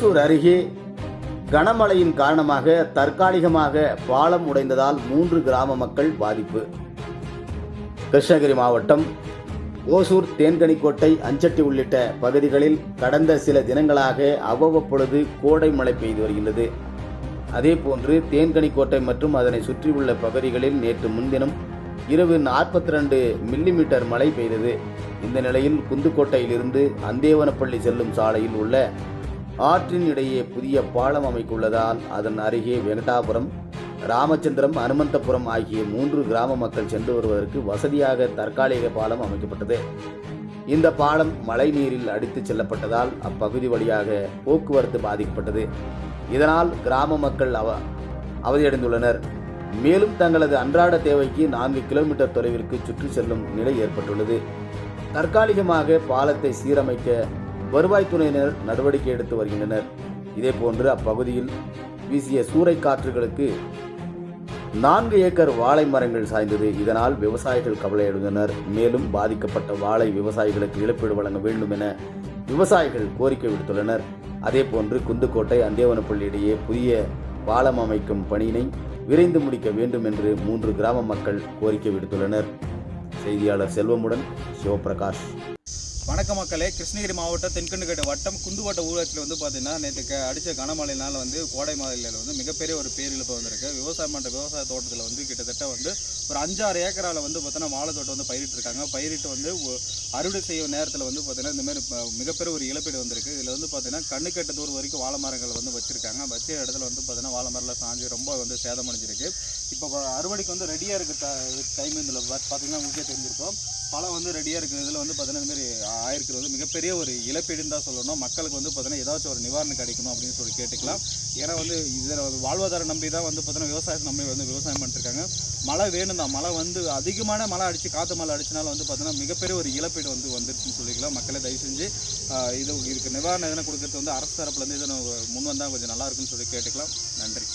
அருகே கனமழையின் காரணமாக தற்காலிகமாக பாலம் உடைந்ததால் மூன்று கிராம மக்கள் பாதிப்பு. கிருஷ்ணகிரி மாவட்டம் ஓசூர் தேன்கனிக்கோட்டை அஞ்சட்டி உள்ளிட்ட பகுதிகளில் கடந்த சில தினங்களாக அவ்வப்பொழுது கோடை மழை பெய்து வருகின்றது. அதேபோன்று தேன்கனிக்கோட்டை மற்றும் அதனை சுற்றியுள்ள பகுதிகளில் நேற்று முன்தினம் இரவு நாற்பத்தி ரெண்டு மில்லிமீட்டர் மழை பெய்தது. இந்த நிலையில் குந்துக்கோட்டையிலிருந்து அந்தேவனப்பள்ளி செல்லும் சாலையில் உள்ள ஆற்றின் இடையே புதிய பாலம் அமைக்குள்ளதால் அதன் அருகே வெங்கடாபுரம் ராமச்சந்திரம் அனுமந்தபுரம் ஆகிய மூன்று கிராம மக்கள் சென்று வருவதற்கு வசதியாக தற்காலிக பாலம் அமைக்கப்பட்டது. இந்த பாலம் மழை நீரில் அடித்துச் செல்லப்பட்டதால் அப்பகுதி வழியாக போக்குவரத்து பாதிக்கப்பட்டது. இதனால் கிராம மக்கள் அவ அவதியடைந்துள்ளனர். மேலும் தங்களது அன்றாட தேவைக்கு நான்கு கிலோமீட்டர் தொலைவிற்கு சுற்றி செல்லும் நிலை ஏற்பட்டுள்ளது. தற்காலிகமாக பாலத்தை சீரமைக்க வருவாய்த்துறையினர் நடவடிக்கை எடுத்து வருகின்றனர். இதேபோன்று அப்பகுதியில் வீசிய சூறைக்காற்றுகளுக்கு நான்கு ஏக்கர் வாழை மரங்கள் சாய்ந்தது. இதனால் விவசாயிகள் கவலையடைந்தனர். மேலும் பாதிக்கப்பட்ட வாழை விவசாயிகளுக்கு இழப்பீடு வழங்க வேண்டும் என விவசாயிகள் கோரிக்கை விடுத்துள்ளனர். அதேபோன்று குந்துக்கோட்டை அந்தேவனப்பள்ளி இடையே புதிய பாலம் அமைக்கும் பணியினை விரைந்து முடிக்க வேண்டும் என்று மூன்று கிராம மக்கள் கோரிக்கை விடுத்துள்ளனர். செய்தியாளர் செல்வமுடன் சிவபிரகாஷ். வணக்க மக்களே. கிருஷ்ணகிரி மாவட்டம் தென்கண்டுக்கட்டு வட்டம் குந்துவட்ட ஊராட்சியில் வந்து பார்த்தீங்கன்னா நேற்று அடித்த கனமழையினால் வந்து கோடை மாதத்தில் வந்து மிகப்பெரிய ஒரு பேரிழப்பு வந்திருக்கு. விவசாயம் பண்ணுற விவசாய தோட்டத்தில் வந்து கிட்டத்தட்ட வந்து ஒரு அஞ்சாறு ஏக்கரால் வந்து பார்த்தோன்னா வாழை தோட்டம் வந்து பயிரிட்டு இருக்காங்க. பயிரிட்டு வந்து அறுவடை செய்யும் நேரத்தில் வந்து பார்த்தீங்கன்னா இந்தமாரி மிகப்பெரிய ஒரு இழப்பீடு வந்திருக்கு. இதில் வந்து பார்த்தீங்கன்னா கண்ணுக்கெட்ட தூர் வரைக்கும் வாழை மரங்கள் வந்து வச்சிருக்காங்க. வச்ச இடத்துல வந்து பார்த்தீங்கன்னா வாழை மரம்லாம் சாஞ்சு ரொம்ப வந்து சேதமடைஞ்சிருக்கு. இப்போ அறுவடைக்கு வந்து ரெடியாக இருக்க டைம் இதில் பார்த்தீங்கன்னா உங்களுக்கே தெரிஞ்சிருக்கும். பழம் வந்து ரெடியாக இருக்குது இதில் வந்து பார்த்தீங்கன்னா இந்தமாரி ஆயிருக்கிறது வந்து மிகப்பெரிய ஒரு இழப்பீடுன்னு தான் சொல்லணும். மக்களுக்கு வந்து பார்த்தீங்கன்னா ஏதாச்சும் ஒரு நிவாரணம் கிடைக்கணும் அப்படின்னு சொல்லி கேட்டுக்கலாம். ஏன்னா வந்து இதில் வாழ்வாதாரம் நம்பி தான் வந்து பார்த்தீங்கன்னா விவசாயத்தை நம்பி வந்து விவசாயம் பண்ணிட்டுருக்காங்க. மழை வேணும் தான் மழை வந்து அதிகமான மழை அடித்து காற்று மழை அடிச்சனால வந்து பார்த்தீங்கன்னா மிகப்பெரிய ஒரு இழப்பீடு வந்து வந்துருச்சுன்னு சொல்லிக்கலாம். மக்களை தயவு செஞ்சு இது இதுக்கு நிவாரணம் எதனா கொடுக்கறது வந்து அரசு தரப்புலேருந்து எதனா முன் வந்தால் கொஞ்சம் நல்லா இருக்கும்னு சொல்லி கேட்டுக்கலாம். நன்றி.